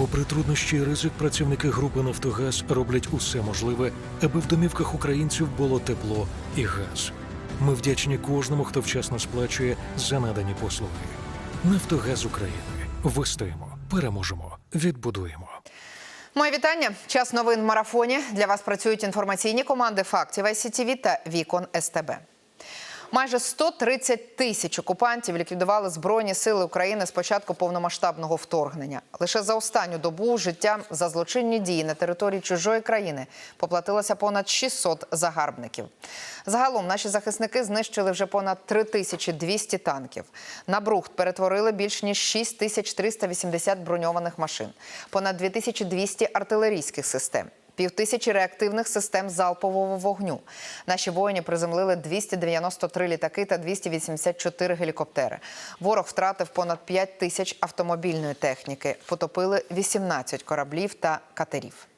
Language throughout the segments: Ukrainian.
Попри труднощі і ризик, працівники групи Нафтогаз роблять усе можливе, аби в домівках українців було тепло і газ. Ми вдячні кожному, хто вчасно сплачує за надані послуги. Нафтогаз України. Вистоїмо, переможемо, відбудуємо. Моє вітання. Час новин в марафоні. Для вас працюють інформаційні команди фактів ICTV та Вікон СТБ. Майже 130 тисяч окупантів ліквідували Збройні сили України з початку повномасштабного вторгнення. Лише за останню добу життям за злочинні дії на території чужої країни поплатилося понад 600 загарбників. Загалом наші захисники знищили вже понад 3200 танків. На брухт перетворили більш ніж 6380 броньованих машин, понад 2200 артилерійських систем. Півтисячі реактивних систем залпового вогню. Наші воїни приземлили 293 літаки та 284 гелікоптери. Ворог втратив понад 5 тисяч автомобільної техніки. Потопили 18 кораблів та катерів.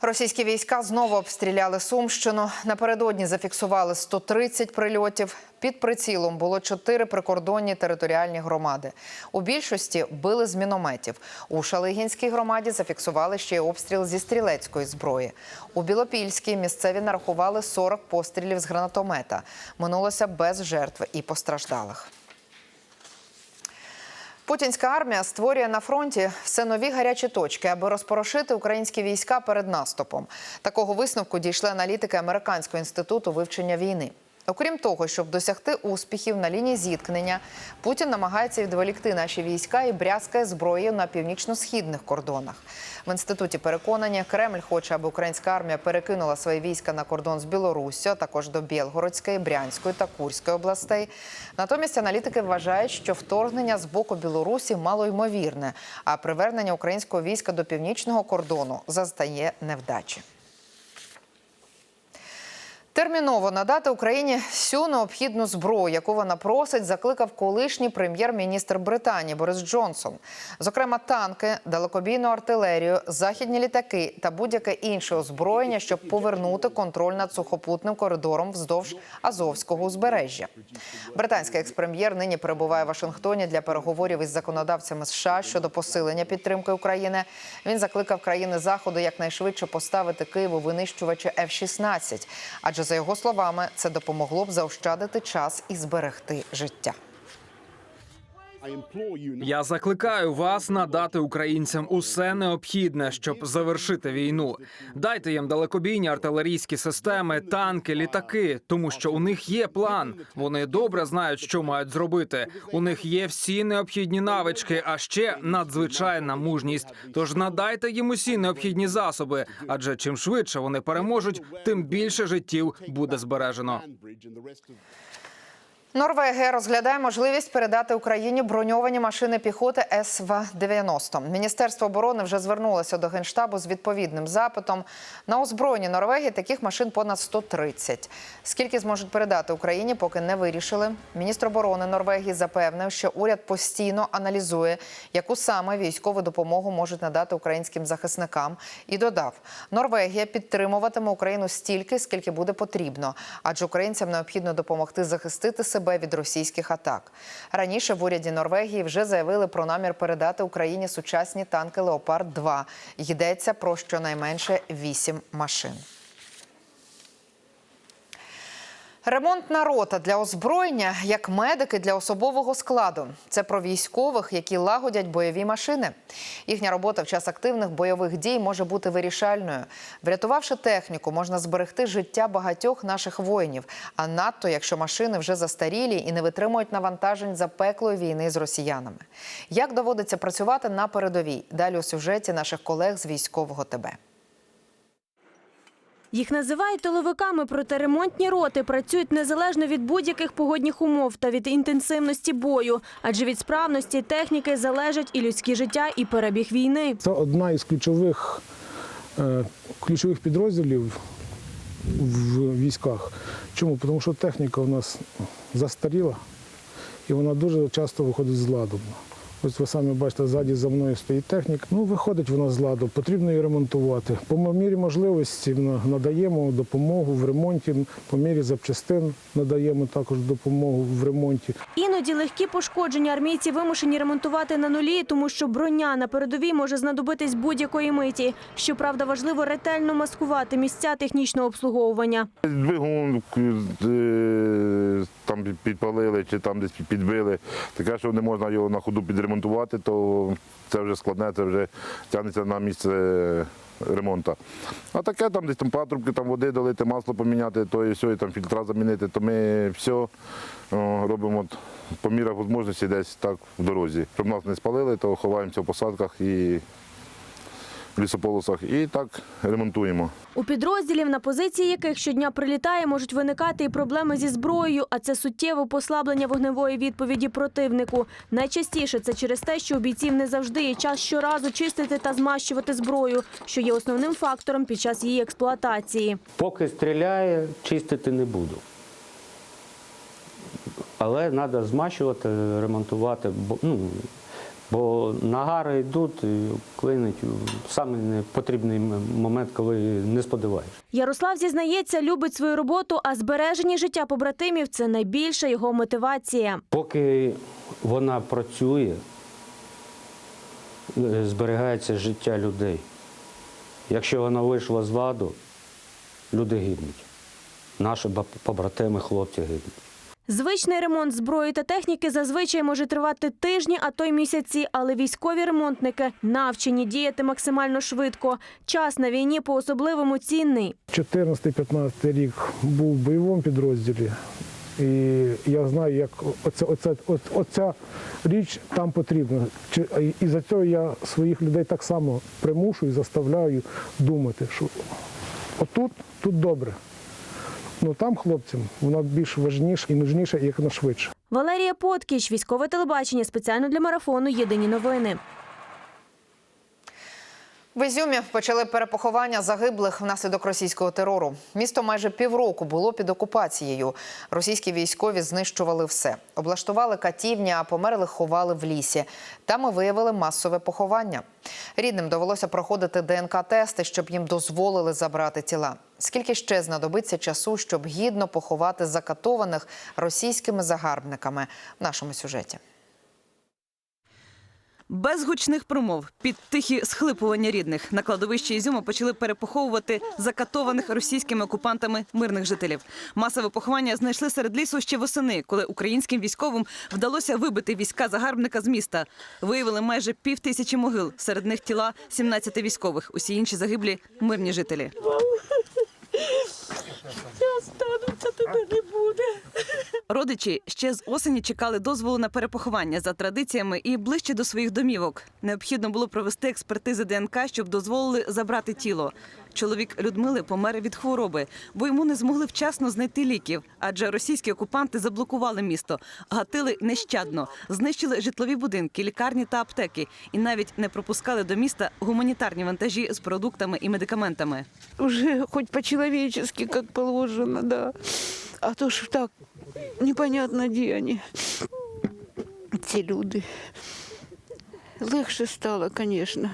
Російські війська знову обстріляли Сумщину. Напередодні зафіксували 130 прильотів. Під прицілом було чотири прикордонні територіальні громади. У більшості били з мінометів. У Шалигінській громаді зафіксували ще й обстріл зі стрілецької зброї. У Білопільській місцеві нарахували 40 пострілів з гранатомета. Минулося без жертв і постраждалих. Путінська армія створює на фронті все нові гарячі точки, аби розпорошити українські війська перед наступом. Такого висновку дійшли аналітики Американського інституту вивчення війни. Окрім того, щоб досягти успіхів на лінії зіткнення, Путін намагається відволікти наші війська і брязкає зброєю на північно-східних кордонах. В інституті переконані, Кремль хоче, аби українська армія перекинула свої війська на кордон з Білоруссю, а також до Білгородської, Брянської та Курської областей. Натомість аналітики вважають, що вторгнення з боку Білорусі малоймовірне, а привернення українського війська до північного кордону застає невдачі. Терміново надати Україні всю необхідну зброю, яку вона просить, закликав колишній прем'єр-міністр Британії Борис Джонсон. Зокрема, танки, далекобійну артилерію, західні літаки та будь-яке інше озброєння, щоб повернути контроль над сухопутним коридором вздовж Азовського узбережжя. Британський експрем'єр нині перебуває в Вашингтоні для переговорів із законодавцями США щодо посилення підтримки України. Він закликав країни заходу якнайшвидше поставити Києву винищувачі F-16, адже за його словами, це допомогло б заощадити час і зберегти життя. Я закликаю вас надати українцям усе необхідне, щоб завершити війну. Дайте їм далекобійні артилерійські системи, танки, літаки, тому що у них є план. Вони добре знають, що мають зробити. У них є всі необхідні навички, а ще надзвичайна мужність. Тож надайте їм усі необхідні засоби, адже чим швидше вони переможуть, тим більше життів буде збережено. Норвегія розглядає можливість передати Україні броньовані машини піхоти СВ-90. Міністерство оборони вже звернулося до генштабу з відповідним запитом. На озброєнні Норвегії таких машин понад 130. Скільки зможуть передати Україні, поки не вирішили. Міністр оборони Норвегії запевнив, що уряд постійно аналізує, яку саме військову допомогу можуть надати українським захисникам. І додав, Норвегія підтримуватиме Україну стільки, скільки буде потрібно, адже українцям необхідно допомогти захистити себе від російських атак. Раніше в уряді Норвегії вже заявили про намір передати Україні сучасні танки Леопард 2 Йдеться про щонайменше 8 машин. Ремонтна рота для озброєння як медики для особового складу. Це про військових, які лагодять бойові машини. Їхня робота в час активних бойових дій може бути вирішальною. Врятувавши техніку, можна зберегти життя багатьох наших воїнів. А надто, якщо машини вже застарілі і не витримують навантажень запеклої війни з росіянами. Як доводиться працювати на передовій? Далі у сюжеті наших колег з військового ТБ. Їх називають тиловиками, проте ремонтні роти працюють незалежно від будь-яких погодних умов та від інтенсивності бою, адже від справності техніки залежать і людське життя, і перебіг війни. Це одна із ключових, е, ключових підрозділів в військах. Чому? Тому що техніка у нас застаріла і вона дуже часто виходить з ладу. Ось ви самі бачите, ззаді за мною стоїть технік. Ну, виходить вона з ладу, потрібно її ремонтувати. По мірі можливості надаємо допомогу в ремонті, по мірі запчастин надаємо також допомогу в ремонті. Іноді легкі пошкодження армійці вимушені ремонтувати на нулі, тому що броня на передовій може знадобитись будь-якої миті. Щоправда, важливо ретельно маскувати місця технічного обслуговування. Двигун е, там підпалили чи там десь підбили. Таке, що не можна його на ходу підремонтувати, то це вже складне, це вже тягнеться на місце ремонту. А таке там десь там патрубки, там води долити, масло поміняти, то і все, і там фільтра замінити, то ми все робимо от по мірах можливості десь так в дорозі. Щоб нас не спалили, то ховаємося в посадках і лісополосах і так ремонтуємо. У підрозділів, на позиції яких щодня прилітає, можуть виникати і проблеми зі зброєю, а це суттєве послаблення вогневої відповіді противнику. Найчастіше це через те, що у бійців не завжди є час щоразу чистити та змащувати зброю, що є основним фактором під час її експлуатації. Поки стріляє, чистити не буду. Але треба змащувати, ремонтувати, бо, ну, бо нагари йдуть і клинуть в самий непотрібний момент, коли не сподіваєш. Ярослав зізнається, любить свою роботу, а збереження життя побратимів це найбільша його мотивація. Поки вона працює, е, зберігається життя людей. Якщо вона вийшла з ладу, люди гибнуть. Наші побратими, хлопці гибнуть. Звичний ремонт зброї та техніки зазвичай може тривати тижні, а то й місяці, але військові ремонтники навчені діяти максимально швидко. Час на війні по-особливому цінний. 14-15 рік був в бойовому підрозділі. І я знаю, як оця, оця, оця, річ там потрібна. І за цього я своїх людей так само примушую, заставляю думати, що отут тут добре. Ну там хлопцям вона більш важніша і нужніша, як на швидше. Валерія Поткіч, військове телебачення, спеціально для марафону Єдині новини. В Ізюмі почали перепоховання загиблих внаслідок російського терору. Місто майже півроку було під окупацією. Російські військові знищували все, облаштували катівні, а померлих ховали в лісі. Там і виявили масове поховання. Рідним довелося проходити ДНК-тести, щоб їм дозволили забрати тіла. Скільки ще знадобиться часу, щоб гідно поховати закатованих російськими загарбниками в нашому сюжеті? Без гучних промов під тихі схлипування рідних на кладовищі Ізюма почали перепоховувати закатованих російськими окупантами мирних жителів. Масове поховання знайшли серед лісу ще восени, коли українським військовим вдалося вибити війська загарбника з міста. Виявили майже пів тисячі могил. Серед них тіла 17 військових. Усі інші загиблі мирні жителі. Родичі ще з осені чекали дозволу на перепоховання за традиціями і ближче до своїх домівок. Необхідно було провести експертизи ДНК, щоб дозволили забрати тіло. Чоловік Людмили помер від хвороби, бо йому не змогли вчасно знайти ліків, адже російські окупанти заблокували місто, гатили нещадно, знищили житлові будинки, лікарні та аптеки і навіть не пропускали до міста гуманітарні вантажі з продуктами і медикаментами. уже хоть по-человечески, как положено, да. А то ж так непонятно, де вони, ці люди. Легше стало, конечно,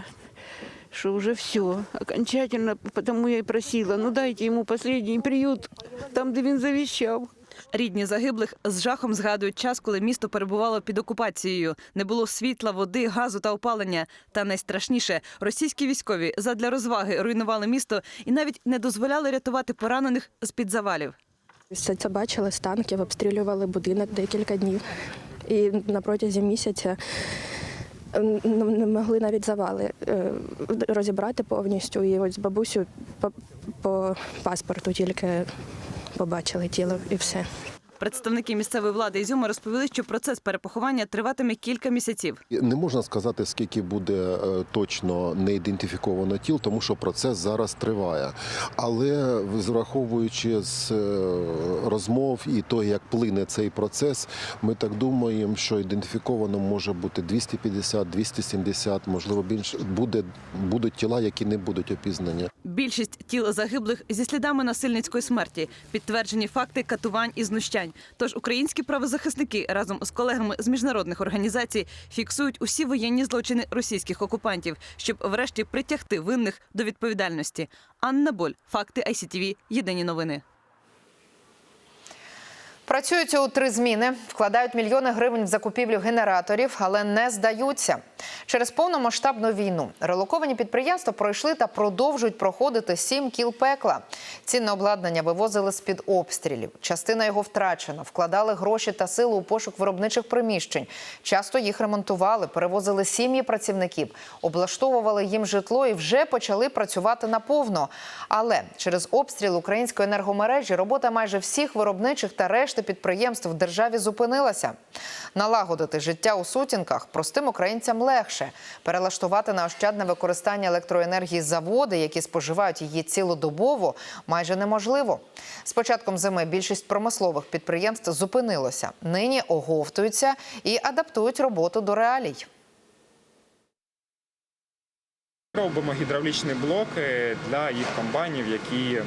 что уже все, окончательно, потому я и просила, ну дайте ему последний приют, там, де він завіщав. Рідні загиблих з жахом згадують час, коли місто перебувало під окупацією. Не було світла, води, газу та опалення. Та найстрашніше російські військові задля розваги руйнували місто і навіть не дозволяли рятувати поранених з під завалів. Все це бачили з танків, обстрілювали будинок декілька днів. І на протязі місяця не могли навіть завали е, розібрати повністю. І ось бабусю по, по паспорту тільки побачили тіло і все. Представники місцевої влади Ізюма розповіли, що процес перепоховання триватиме кілька місяців. Не можна сказати, скільки буде е, точно не ідентифіковано тіл, тому що процес зараз триває. Але враховуючи з е, розмов і то, як плине цей процес, ми так думаємо, що ідентифіковано може бути 250, 270, можливо, більше буде будуть тіла, які не будуть опізнані. Більшість тіл загиблих зі слідами насильницької смерті, підтверджені факти катувань і знущань. Гривень. Тож українські правозахисники разом з колегами з міжнародних організацій фіксують усі воєнні злочини російських окупантів, щоб врешті притягти винних до відповідальності. Анна Боль, факти ICTV, Єдині новини. Працюють у три зміни, вкладають мільйони гривень в закупівлю генераторів, але не здаються. Через повномасштабну війну релоковані підприємства пройшли та продовжують проходити сім кіл пекла. Цінне обладнання вивозили з-під обстрілів. Частина його втрачена. Вкладали гроші та силу у пошук виробничих приміщень. Часто їх ремонтували, перевозили сім'ї працівників, облаштовували їм житло і вже почали працювати наповно. Але через обстріл української енергомережі робота майже всіх виробничих та решти підприємств в державі зупинилася. Налагодити життя у сутінках простим українцям легше. Перелаштувати на ощадне використання електроенергії заводи, які споживають її цілодобово, майже неможливо. З початком зими більшість промислових підприємств зупинилося. Нині оговтуються і адаптують роботу до реалій. Робимо гідравлічні блоки для їх комбайнів, які е,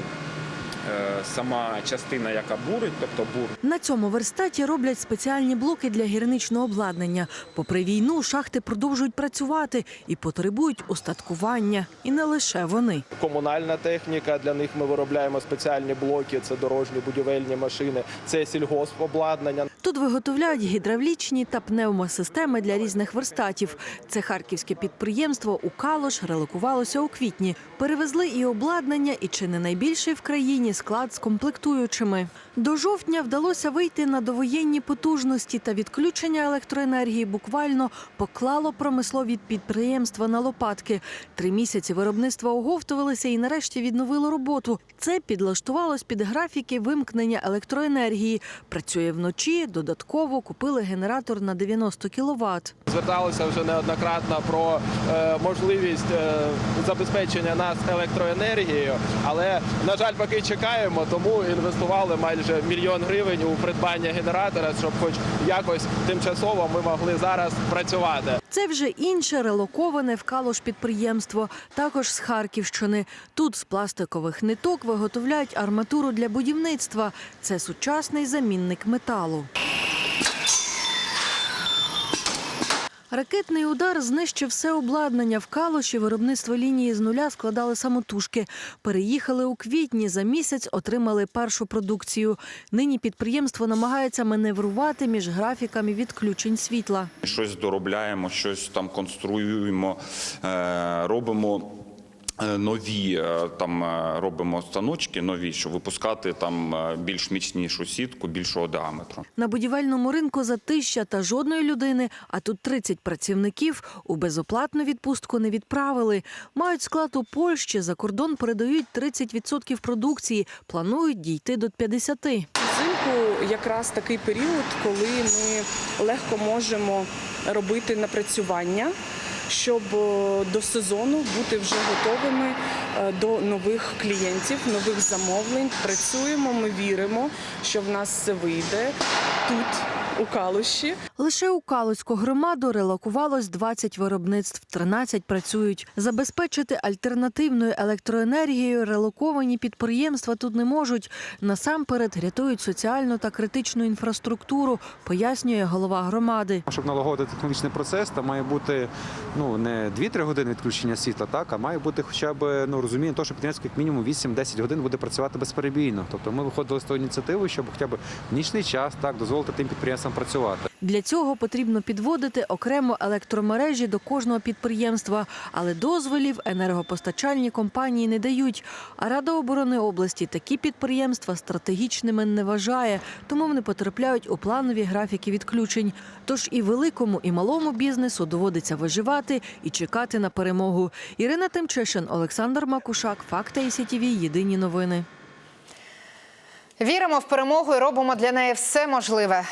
сама частина, яка бурить, тобто бур, На цьому верстаті роблять спеціальні блоки для гірничного обладнання. Попри війну, шахти продовжують працювати і потребують устаткування. І не лише вони. комунальна техніка. Для них ми виробляємо спеціальні блоки. Це дорожні будівельні машини, це сільгоспобладнання. Тут виготовляють гідравлічні та пневмосистеми для різних верстатів. Це харківське підприємство у Калош релокувалося у квітні. Перевезли і обладнання, і чи не найбільший в країні склад з комплектуючими. До жовтня вдалося вийти на довоєнні потужності та відключення електроенергії буквально поклало промислові підприємства на лопатки. Три місяці виробництва оговтувалися і нарешті відновило роботу. Це підлаштувалось під графіки вимкнення електроенергії. Працює вночі. Додатково купили генератор на 90 кВт. Зверталися вже неоднократно про е, можливість е, забезпечення нас електроенергією, але на жаль, поки чекаємо, тому інвестували майже мільйон гривень у придбання генератора, щоб, хоч якось тимчасово, ми могли зараз працювати. Це вже інше релоковане в Калош підприємство, також з Харківщини. Тут з пластикових ниток виготовляють арматуру для будівництва. Це сучасний замінник металу. Ракетний удар знищив все обладнання в Калоші. Виробництво лінії з нуля складали самотужки. Переїхали у квітні. За місяць отримали першу продукцію. Нині підприємство намагається маневрувати між графіками відключень світла. Щось доробляємо, щось там конструюємо, е, робимо. Е, Нові е, там е, робимо станочки нові, щоб випускати там більш міцнішу сітку, більшого діаметру. На будівельному ринку затища та жодної людини, а тут 30 працівників у безоплатну відпустку не відправили. Мають склад у Польщі, за кордон передають 30% продукції, планують дійти до 50%. Взимку якраз такий період, коли ми легко можемо робити напрацювання, щоб е, до сезону бути вже готовими е, до нових клієнтів, нових замовлень. Працюємо, ми віримо, що в нас все вийде тут, у Калуші. Лише у Калуську громаду релокувалось 20 виробництв, 13 працюють. Забезпечити альтернативною електроенергією релоковані підприємства тут не можуть. Насамперед рятують соціальну та критичну інфраструктуру, пояснює голова громади. Щоб налагодити технологічний процес, там має бути ну не 2-3 години відключення світла, так а має бути хоча б ну розуміння, того, що підприємство як мінімум 8-10 годин буде працювати безперебійно. Тобто ми виходили з тою ініціативою, щоб хоча б в нічний час так дозволити тим підприємствам працювати. Для цього потрібно підводити окремо електромережі до кожного підприємства, але дозволів енергопостачальні компанії не дають. А Рада оборони області такі підприємства стратегічними не вважає, тому вони потрапляють у планові графіки відключень. Тож і великому, і малому бізнесу доводиться виживати і чекати на перемогу. Ірина Тимчишин, Олександр Макушак, Факти ICTV, Єдині новини. Віримо в перемогу і робимо для неї все можливе.